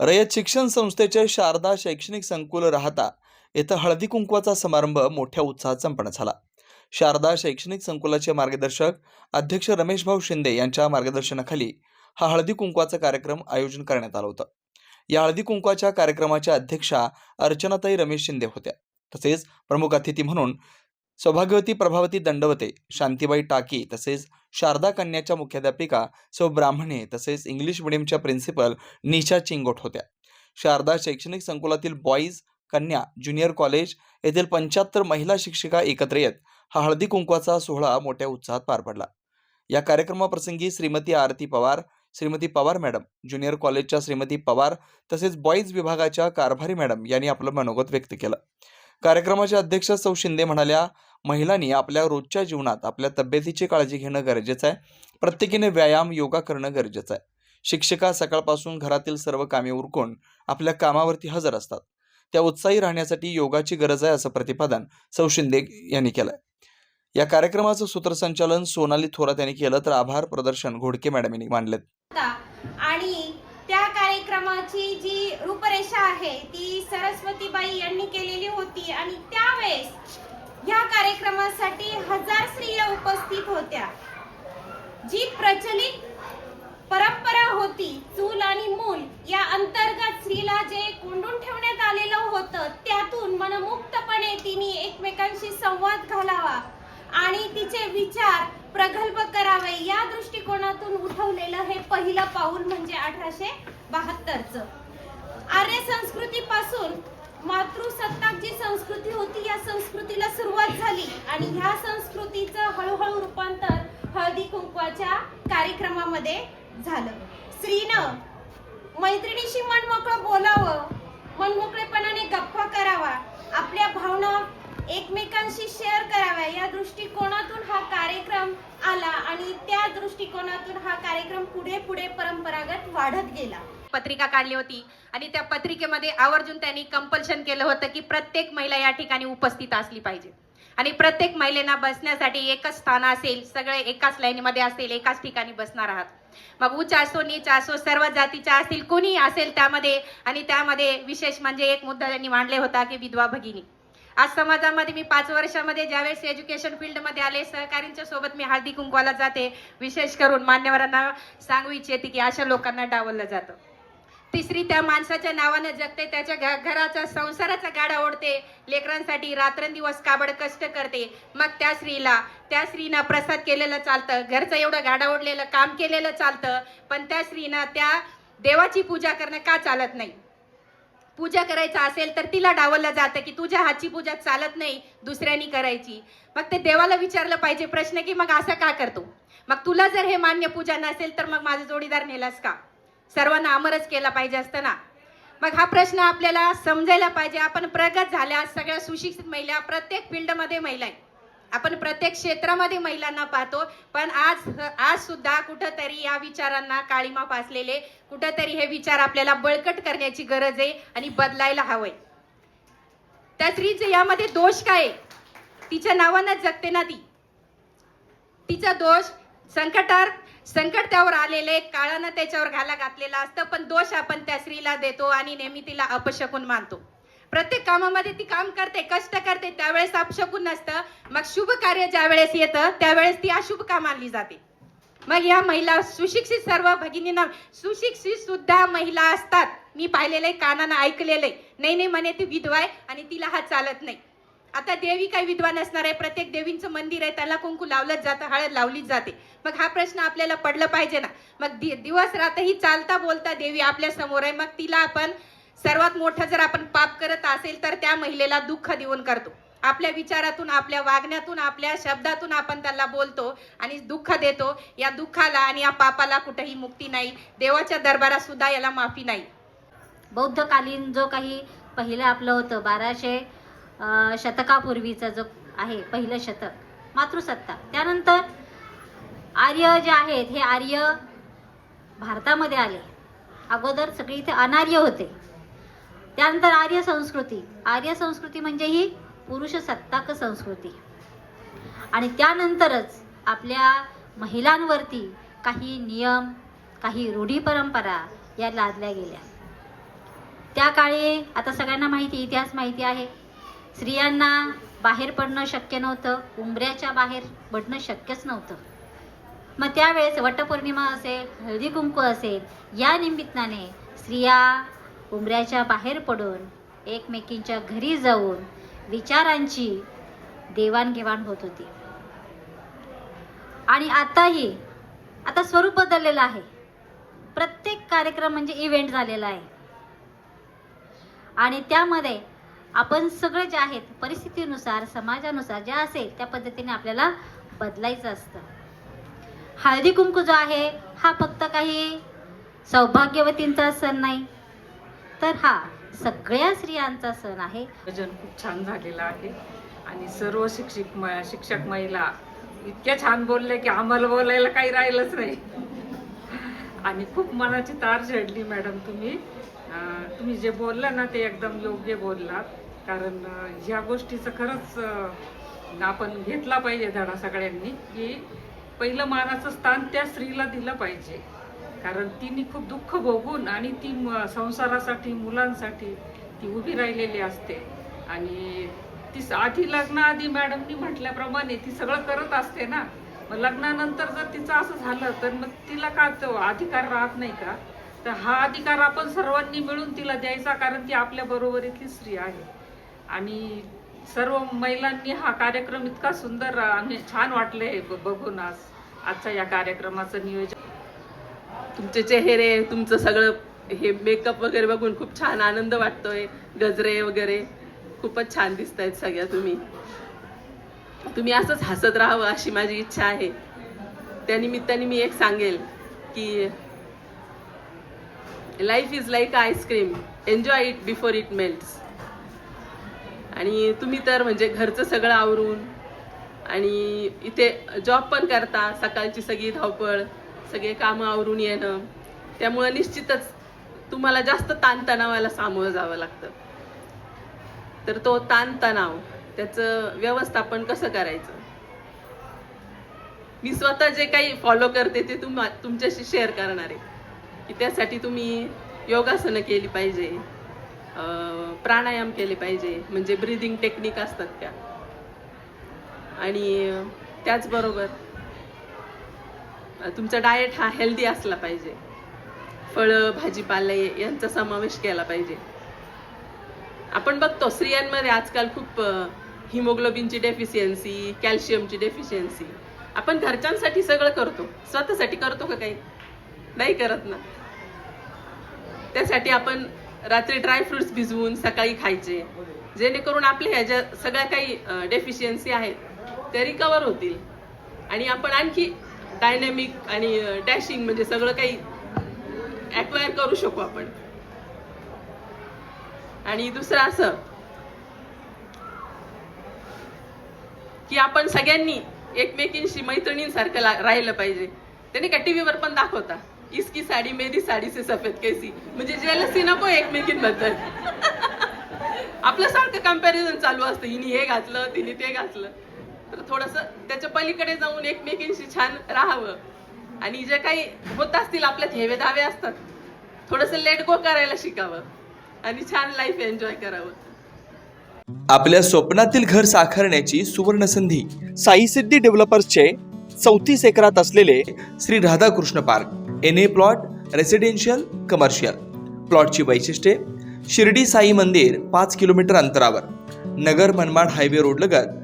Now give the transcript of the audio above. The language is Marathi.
रयत शिक्षण संस्थेचे शारदा शैक्षणिक संकुल राहता. येथे हळदी कुंकवाचा समारंभ मोठ्या उत्साहात संपन्न झाला. शारदा शैक्षणिक संकुलाचे मार्गदर्शक अध्यक्ष रमेश भाऊ शिंदे यांच्या मार्गदर्शनाखाली हा हळदी कुंकवाचा कार्यक्रम आयोजन करण्यात आलं होतं. या हळदी कुंकवाच्या कार्यक्रमाच्या अध्यक्षा अर्चनाताई रमेश शिंदे होत्या. तसेच प्रमुख अतिथी म्हणून सौभाग्यवती प्रभावती दंडवते शांतीबाई टाकी तसेच शारदा कन्याच्या मुख्याध्यापिका सौ ब्राह्मणे तसेच इंग्लिश मिडियमच्या प्रिन्सिपल निशा चिंगोट होत्या. शारदा शैक्षणिक संकुलातील बॉईज कन्या ज्युनियर कॉलेज येथील पंच्याहत्तर महिला शिक्षिका एकत्र येत हा हळदी कुंकवाचा सोहळा मोठ्या उत्साहात पार पडला. या कार्यक्रमाप्रसंगी श्रीमती आरती पवार श्रीमती पवार मॅडम ज्युनियर कॉलेजच्या श्रीमती पवार तसेच बॉईज विभागाच्या कारभारी मॅडम यांनी आपलं मनोगत व्यक्त केलं. कार्यक्रमाच्या अध्यक्ष सौ शिंदे म्हणाल्या महिलांनी आपल्या रोजच्या जीवनात आपल्या तब्येतीची काळजी घेणं गरजेचं आहे. प्रत्येकीने व्यायाम योगा करणं गरजेचं आहे. शिक्षिका सकाळपासून घरातील सर्व कामे उरकून आपल्या कामावरती हजर असतात. त्या उत्साही राहण्यासाठी योगाची गरज आहे असं प्रतिपादन सौ शिंदे यांनी केलं या कार्यक्रमाचं सूत्रसंचालन सोनाली थोरात यांनी केलं तर आभार प्रदर्शन घोडके मॅडम यांनी मांडलेत आणि कार्यक्रमाची जी रूपरेषा आहे ती सरस्वतीबाई यांनी केलेली होती आणि त्यावेळेस या कार्यक्रमासाठी हजार स्त्रिया उपस्थित होत्या. जी प्रचलित परंपरा होती चूल आणि मूल या अंतर्गत स्त्रीला जे कोंडून ठेवण्यात आलेलं होतं त्यातून मनमुक्तपणे तिने एकमेकांशी संवाद घालावा आणि तिचे विचार प्रगल्भ करावे या दृष्टिकोनातून उठवलेलं हे पहिलं पाऊल म्हणजे अठराशे बहात्तरच. आर्य संस्कृतीपासून मातृसत्ताक जी संस्कृती होती या संस्कृतीला सुरुवात झाली. आणि ह्या संस्कृतीचं हळूहळू रूपांतर हळदी कुंकवाच्या कार्यक्रमामध्ये झालं. स्त्रीनं मैत्रिणीशी मन मोकळं बोलावं मनमोकळेपणाने गप्पा करावा आपल्या भावना एकमेकांशी शेअर कराव्या या दृष्टिकोन आला आणि त्या दृष्टिकोनातून हा कार्यक्रम पुढे पुढे परंपरागत वाढत गेला. पत्रिका काढली होती आणि त्या पत्रिकेमध्ये आवर्जून त्यांनी कंपल्शन केलं होतं की प्रत्येक महिला या ठिकाणी उपस्थित असली पाहिजे. आणि प्रत्येक महिलेना बसण्यासाठी एकच स्थान असेल सगळे एकाच लाईनमध्ये असेल एकाच ठिकाणी बसणार आहात. मग उच्च असो नीच असो सर्व जातीच्या असतील कोणी असेल त्यामध्ये आणि त्यामध्ये विशेष म्हणजे एक मुद्दा त्यांनी मांडले होता की विधवा भगिनी. आज समाजामध्ये मी पाच वर्षामध्ये ज्यावेळेस एज्युकेशन फील्डमध्ये आले सहकारींच्या सोबत मी हळदी कुंकवाला जाते. विशेष करून मान्यवरांना सांगू इच्छिते की अशा लोकांना डावललं जातं. तिसरी त्या माणसाच्या नावानं जगते त्याच्या घ- घराचा संसाराचा गाडा ओढते लेकरांसाठी रात्रंदिवस काबड कष्ट करते. मग त्या स्त्रीला त्या स्त्रीनं प्रसाद केलेलं चालतं घरचं एवढं गाडा ओढलेलं काम केलेलं चालतं पण त्या स्त्रीनं त्या देवाची पूजा करणं का चालत नाही? पूजा करायचं असेल तर तिला डावललं जातं की तुझ्या हातची पूजा चालत नाही दुसऱ्यांनी करायची. मग ते देवाला विचारलं पाहिजे प्रश्न की मग असं का करतो? मग तुला जर हे मान्य पूजा नसेल तर मग माझा जोडीदार नेलास का? सर्वांना अमरच केला पाहिजे असतं ना? मग हा प्रश्न आपल्याला समजायला पाहिजे. आपण प्रगत झाल्या सगळ्या सुशिक्षित महिला प्रत्येक फील्डमध्ये महिला आहे आपण प्रत्येक क्षेत्रामध्ये महिलांना पाहतो पण आज आज सुद्धा कुठंतरी या विचारांना काळीमा पासलेले कुठंतरी हे विचार आपल्याला बळकट करण्याची गरज आहे आणि बदलायला हवंय. त्या स्त्रीचे यामध्ये दोष काय आहे? तिच्या नावानं जगते ना ती. तिचा दोष संकटार संकट त्यावर आलेले काळानं त्याच्यावर घाला घातलेला असतं पण दोष आपण त्या स्त्रीला देतो आणि नेहमी तिला अपशकून मानतो. प्रत्येक कामामध्ये ती काम करते कष्ट करते त्यावेळेस अपशकून नसतं. मग शुभ कार्य ज्या वेळेस येतं त्यावेळेस ती अशुभ का मानली जाते. मग या महिला सुशिक्षित सर्व भगिनींना सुशिक्षित सुद्धा महिला असतात. मी पाहिलेलं आहे कानानं ऐकलेलं आहे नाही नाही म्हणे ती विधवा आहे आणि तिला हा चालत नाही. आता देवी काही विधवा नसणार आहे. प्रत्येक देवींचं मंदिर आहे त्याला कुंकू लावलंच जातं हळद लावलीच जाते. मग हा प्रश्न आपल्याला पडला पाहिजे ना. मग दि- दिवस रातही चालता बोलता देवी आपल्यासमोर आहे. मग तिला आपण सर्वात मोठं जर आपण पाप करत असेल तर त्या महिलेला दुःख देऊन करतो. आपल्या विचारातून आपल्या वागण्यातून आपल्या शब्दातून आपण त्याला बोलतो आणि दुःख देतो. या दुःखाला आणि या पापाला कुठेही मुक्ती नाही. देवाच्या दरबारात सुद्धा याला माफी नाही. बौद्धकालीन जो काही पहिलं आपलं होतं बाराशे शतकापूर्वीचा शतकापूर्वीचं जो आहे पहिलं शतक मातृसत्ता. त्यानंतर आर्य जे आहेत हे आर्य भारतामध्ये आले. अगोदर सगळे इथे अनार्य होते. त्यानंतर आर्य संस्कृती. आर्य संस्कृती म्हणजे ही पुरुष सत्ताक संस्कृती. आणि त्यानंतरच आपल्या महिलांवरती काही नियम काही रूढी परंपरा या लादल्या गेल्या. त्या काळी आता सगळ्यांना माहिती इतिहास माहिती आहे. स्त्रियांना बाहेर पडणं शक्य नव्हतं उंबऱ्याच्या बाहेर पडणं शक्यच नव्हतं. मग त्यावेळेस वटपौर्णिमा असेल हळदी कुंकू असेल या निमित्ताने स्त्रिया उंबऱ्याच्या बाहेर पडून एकमेकींच्या घरी जाऊन विचारांची देवाणघेवाण होत होती. आणि आताही आता स्वरूप बदललेलं आहे. प्रत्येक कार्यक्रम म्हणजे इव्हेंट झालेला आहे. आणि त्यामध्ये आपण सगळे जे आहेत परिस्थितीनुसार समाजानुसार जे असेल त्या पद्धतीने आपल्याला बदलायचं असतं. हळदी कुंकू जो आहे हा फक्त काही सौभाग्यवतींचा सण नाही. तर हा सगळ्या स्त्रियांचा सण आहे. भजन खूप छान झालेलं आहे. आणि सर्व शिक्षक म शिक्षक महिला इतक्या छान बोलले की आम्हाला बोलायला काही राहिलंच नाही. आणि खूप मनाची तार झडली मॅडम तुम्ही. अं, तुम्ही जे बोलला ना ते एकदम योग्य बोललात कारण अं, ह्या गोष्टीचं खरंच अं, आपण घेतला पाहिजे धडा सगळ्यांनी की पहिलं मानाचं स्थान त्या स्त्रीला दिलं पाहिजे. कारण तिने खूप दुःख भोगून आणि ती म- संसारासाठी मुलांसाठी ती उभी राहिलेली असते. आणि ती स- आधी लग्नाआधी मॅडमनी म्हटल्याप्रमाणे ती सगळं करत असते ना. मग लग्नानंतर जर तिचं असं झालं तर मग तिला का तो अधिकार राहत नाही का? तर हा अधिकार आपण सर्वांनी मिळून तिला द्यायचा कारण ती आपल्या बरोबरीतली स्त्री आहे. आणि सर्व महिलांनी हा कार्यक्रम इतका सुंदर आणि छान वाटले ब- बघून आज. आजच्या या कार्यक्रमाचं नियोजन तुमचे चेहरे तुमचं सगळं हे मेकअप वगैरे बघून खूप छान आनंद वाटतोय. गजरे वगैरे खूपच छान दिसत आहेत सगळ्या तुम्ही. तुम्ही असंच हसत राहावं अशी माझी इच्छा आहे. त्या निमित्ताने मी एक सांगेल की life is like ice cream enjoy it before it melts आणि तुम्ही तर म्हणजे घरचं सगळं आवरून आणि इथे जॉब पण करता सकाळची सगळी धावपळ सगळे कामं आवरून येणं. त्यामुळे निश्चितच तुम्हाला जास्त ताणतणावाला सामोरं जावं लागतं. तर तो ताणतणाव त्याचं व्यवस्थापन कसं करायचं? मी स्वतः जे काही फॉलो करते ते तुम तुमच्याशी शेअर करणार आहे. की त्यासाठी तुम्ही योगासनं केली पाहिजे प्राणायाम केले पाहिजे म्हणजे ब्रिदिंग टेक्निक असतात त्या. आणि त्याचबरोबर तुमचा डाएट हा हेल्दी असला पाहिजे. फळं भाजीपाले यांचा समावेश केला पाहिजे. आपण बघतो स्त्रियांमध्ये आजकाल खूप हिमोग्लोबिनची डेफिशियन्सी कॅल्शियमची डेफिशियन्सी आपण घरच्यांसाठी सगळं करतो. स्वतःसाठी करतो का काही? नाही करत ना. त्यासाठी आपण रात्री ड्रायफ्रुट्स भिजवून सकाळी खायचे. जेणेकरून आपल्या ह्या ज्या सगळ्या काही डेफिशियन्सी आहेत त्या रिकवर होतील. आणि आपण आणखी डायनॅमिक आणि डॅशिंग म्हणजे सगळं काही ॲक्वायर करू शकू आपण. आणि दुसरं असं की आपण सगळ्यांनी एकमेकींशी मैत्रिणींसारखं ला- राहिलं पाहिजे. त्याने का टीव्हीवर पण दाखवता. इसकी साडी मेरी साडी से सफेद कैसी. म्हणजे जेलसी नको एकमेकींबद्दल. आपलं सारखं कंपॅरिझन चालू असतं. हिने हे घातलं तिने ते घातलं. तर थोडस त्याच्या पलीकडे जाऊन एकमेकींशी छान राहावं. आणि जे काही होत असतील आपल्यात हेवे दावे असतात. थोडस लेट गो करायला शिकावं. आणि छान लाईफ एन्जॉय करावं. आपल्या स्वप्नातील घर साकारण्याची सुवर्ण संधी साई सिद्धी डेव्हलपर्सचे चौतीस एकरात असलेले Shri Radhakrishna park N A plot residential commercial प्लॉटची वैशिष्ट्ये शिर्डी साई मंदिर पाच किलोमीटर अंतरावर नगर मनमाड हायवे रोडलगत